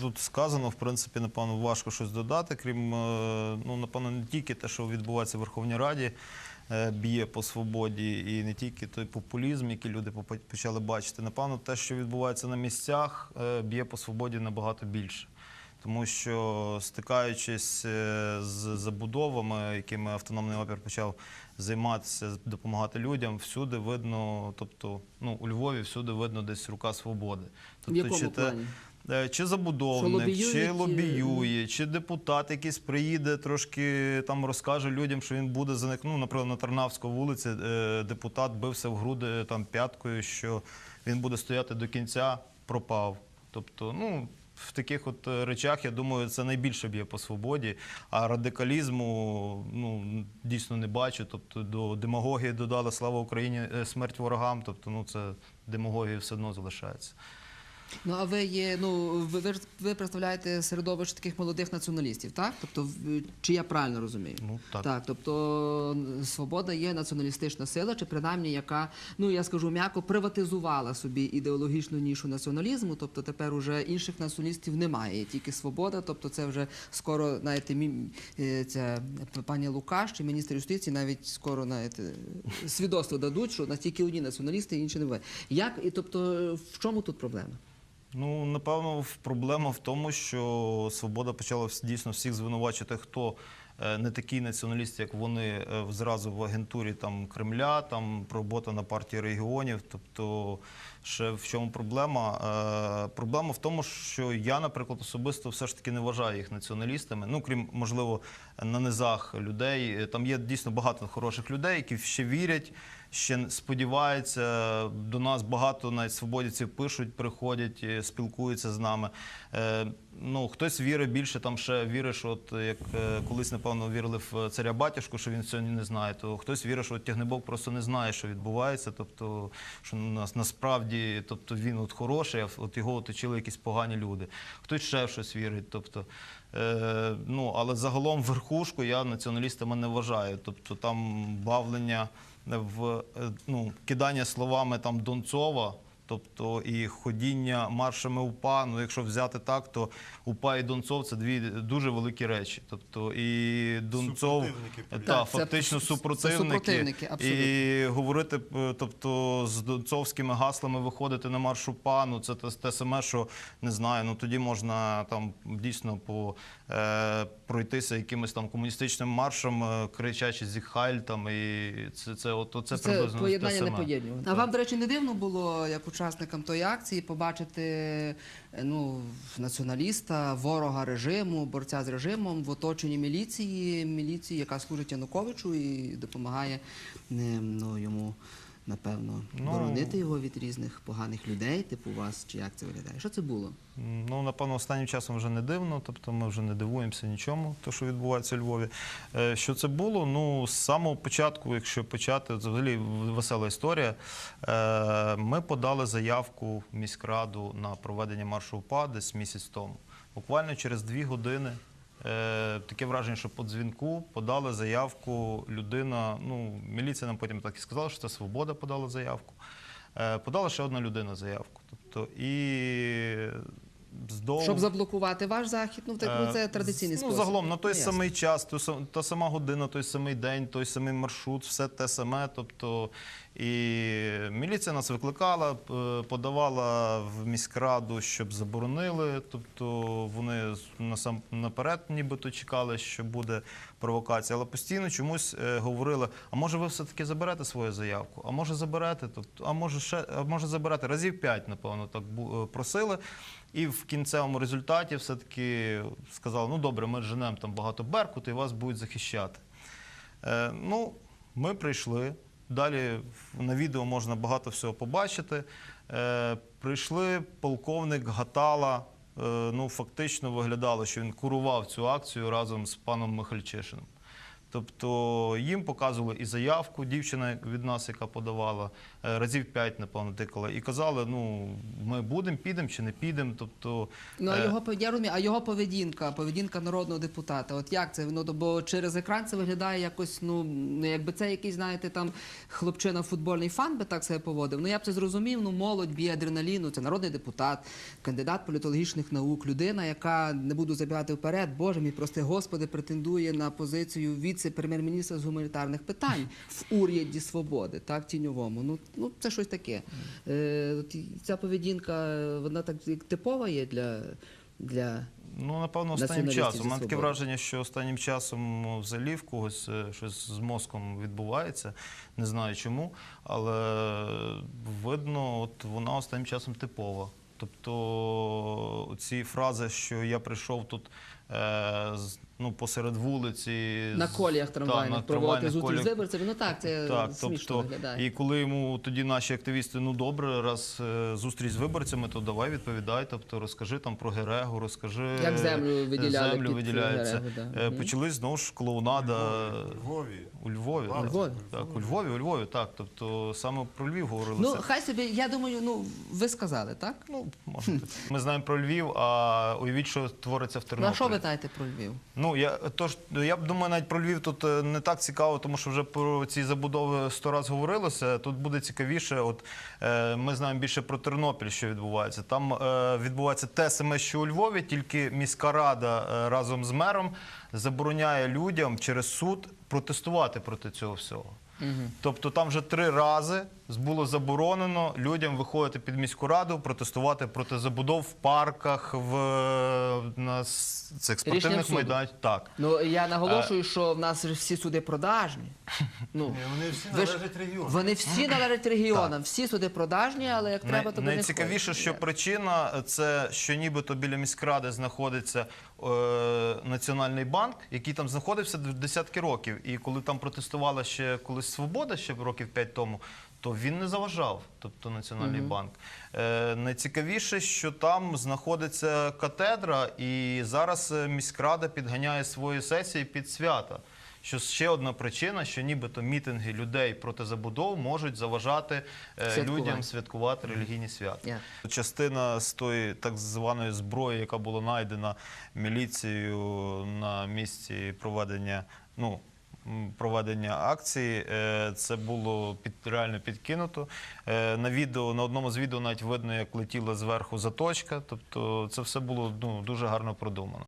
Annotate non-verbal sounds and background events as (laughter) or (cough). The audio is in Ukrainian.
тут сказано, в принципі, напевно, важко щось додати, крім, е, ну, напевно, не тільки те, що відбувається в Верховній Раді, е, б'є по свободі, і не тільки той популізм, який люди почали бачити. Напевно, те, що відбувається на місцях, е, б'є по свободі набагато більше. Тому що стикаючись з забудовами, якими автономний опір почав займатися, допомагати людям, всюди видно, тобто ну, у Львові всюди видно десь рука свободи. Тобто, В якому чи плані? Чи забудовник, лобіює, чи чи- лобіює, чи депутат якийсь приїде, трошки там розкаже людям, що він буде за них. Ну, наприклад, на Тарнавській вулиці е, депутат бився в груди там п'яткою, що він буде стояти до кінця, пропав. Тобто, ну. В таких от е, речах, я думаю, це найбільше б'є по свободі, а радикалізму ну, дійсно не бачу. Тобто до демагогії додали слава Україні, е, смерть ворогам. Тобто, ну це демагогія все одно залишається. Ну а ви є, ну ви, ви, ви представляєте середовище таких молодих націоналістів, так? Тобто, в- чи я правильно розумію? Ну, так. Так, тобто свобода є націоналістична сила, чи принаймні яка, ну я скажу м'яко, приватизувала собі ідеологічну нішу націоналізму. Тобто тепер уже інших націоналістів немає, є тільки свобода. Тобто, це вже скоро, знаєте, мі- е, ця пані Лукаш чи міністр юстиції навіть скоро знаєте, свідоцтво дадуть, що настільки одні націоналісти, інші не ви. Як і тобто, в чому тут проблема? Ну, напевно, проблема в тому, що свобода почала дійсно всіх звинувачити, хто е, не такий націоналіст, як вони е, зразу в агентурі там Кремля, там робота на партії регіонів. Тобто, ще в чому проблема? Е, Проблема в тому, що я, наприклад, особисто все ж таки не вважаю їх націоналістами. Ну, крім можливо, на низах людей. Там є дійсно багато хороших людей, які ще вірять. Ще сподіваються, до нас багато навіть свободівців пишуть, приходять, спілкуються з нами. Е, ну, хтось вірить більше, там ще вірить, що от як е, колись, напевно, вірили в царя батюшку, що він сьогодні не знає, то хтось вірить, що от Тягнебок просто не знає, що відбувається, тобто, що нас насправді тобто, він от хороший, а от його оточили якісь погані люди. Хтось ще в щось вірить. Тобто, е, ну, але загалом верхушку я націоналістами не вважаю. Тобто там бавлення в е, ну, кидання словами там Донцова. Тобто і ходіння маршами УПА, ну якщо взяти так, то УПА і Донцов це дві дуже великі речі. Тобто і Донцов Супротивники та, Так, це фактично це супротивники. супротивники, абсолютно. І говорити, е, тобто з донцовськими гаслами виходити на марш УПА, ну це те, те саме, що не знаю. Ну тоді можна там дійсно по е, пройтися якимось там комуністичним маршем, е, кричачи зі Хайль там, і це, це, от, це, Це приблизно те поєднання саме. непоєднюване. А вам, до речі, не дивно було як учасникам тої акції побачити е, ну, націоналіста, ворога режиму, борця з режимом в оточенні міліції, міліції, яка служить Януковичу і допомагає е, ну, йому. Напевно, Ну, боронити його від різних поганих людей, типу вас, чи як це виглядає? Що це було? Ну, напевно, останнім часом вже не дивно, тобто ми вже не дивуємося нічому, то, що відбувається у Львові. Е, Що це було? Ну, з самого початку, якщо почати, це взагалі весела історія. Е, Ми подали заявку в міськраду на проведення маршу УПА десь місяць тому. Буквально через дві години. Е, Таке враження, що по дзвінку подали заявку людина. Ну, міліція нам потім так і сказала, що це свобода подала заявку. Е, Подала ще одна людина заявку. Тобто, і здовж... Щоб заблокувати ваш захід, ну так ну, це традиційний традиційний ну, загалом на той Ну, ясно. самий час, то сам- та сама година, той самий день, той самий маршрут, все те саме. Тобто, і міліція нас викликала, п- подавала в міськраду, щоб заборонили. Тобто вони насам наперед нібито чекали, що буде провокація, але постійно чомусь е, говорили: а може ви все-таки заберете свою заявку? А може заберете? Тобто, а може ще а може заберете разів п'ять, напевно, так е, просили. І в кінцевому результаті все-таки сказали, ну добре, ми женемо там багато беркуту і вас будуть захищати. Е, ну, ми прийшли. Далі на відео можна багато всього побачити. Е, прийшли полковник Гатала. Е, ну, фактично виглядало, що він курував цю акцію разом з паном Михальчишиним. Тобто їм показували і заявку, дівчина від нас, яка подавала, е, разів п'ять, напевно, тикала, і казали, ну, ми будемо, підемо чи не підемо. Тобто, Ну, а е, його я розумію, а його поведінка, поведінка народного депутата. От як це? Ну, то- бо через екран це виглядає якось, ну ну, якби це якийсь, знаєте, там хлопчина футбольний фан би так себе поводив. Ну я б це зрозумів. Ну, молодь б'є адреналіну, це народний депутат, кандидат політологічних наук, людина, яка не буду забігати вперед, боже мій прости господи, претендує на позицію віце-прем'єр-міністра з гуманітарних питань в уряді свободи, так тіньовому. Ну, ну це щось таке. Е, ця поведінка, вона так як типова є для. для... Ну, напевно, останнім часом. У мене таке враження, що останнім часом ну, взагалі в когось е, щось з мозком відбувається. Не знаю чому, але видно, от вона останнім часом типова. Тобто ці фрази, що я прийшов тут ну, посеред вулиці. На коліях трамвайних проводити зустріч з виборцями. Ну так, це Так, смішно тобто, виглядає. і коли йому тоді наші активісти, ну добре, раз е, зустріч з виборцями, то давай відповідай. Тобто розкажи там про Герегу, розкажи Як землю виділяли землю під виділяється. Герегу, да. Е, Почались знову ж клоунада У Львові. у Львові. У Львові. Так, у Львові, у Львові, так. Тобто саме про Львів Ну, хай собі, я думаю, ну ви сказали, так? Ну, може. Ми знаємо про Львів, а уявіть, що твориться в Тернополі. а що ви знаєте про Львів? Ну я тож я б думаю, навіть про Львів тут е, не так цікаво, тому що вже про ці забудови сто раз говорилося. Тут буде цікавіше. От е, ми знаємо більше про Тернопіль, що відбувається. Там е, відбувається те саме, що у Львові, тільки міська рада е, разом з мером забороняє людям через суд протестувати проти цього всього. Тобто там вже три рази було заборонено людям виходити під міську раду, протестувати проти забудов в парках, в на с- цих спортивних майданчиках. Так. Ну я наголошую, що в нас всі суди продажні. (laughs) Ну, Вони всі ви ж- належать регіону. Вони всі належать регіонам, всі суди продажні, але як треба, то Най- Найцікавіше, що причина е, це, що нібито біля міськради знаходиться е, Національний банк, який там знаходився десятки років. І коли там протестувала ще колись свобода, ще років п'ять тому. То він не заважав, тобто Національний банк. Е, найцікавіше, що там знаходиться катедра, і зараз е, міськрада підганяє свої сесії під свята. Що ще одна причина, що нібито мітинги людей проти забудов можуть заважати е, людям святкувати релігійні свята. Я. Частина з тої так званої зброї, яка була знайдена міліцією на місці проведення, ну. Проведення акції е, це було під реально підкинуто. Е, На відео на одному з відео навіть видно, як летіла зверху заточка. Тобто, це все було ну дуже гарно продумано.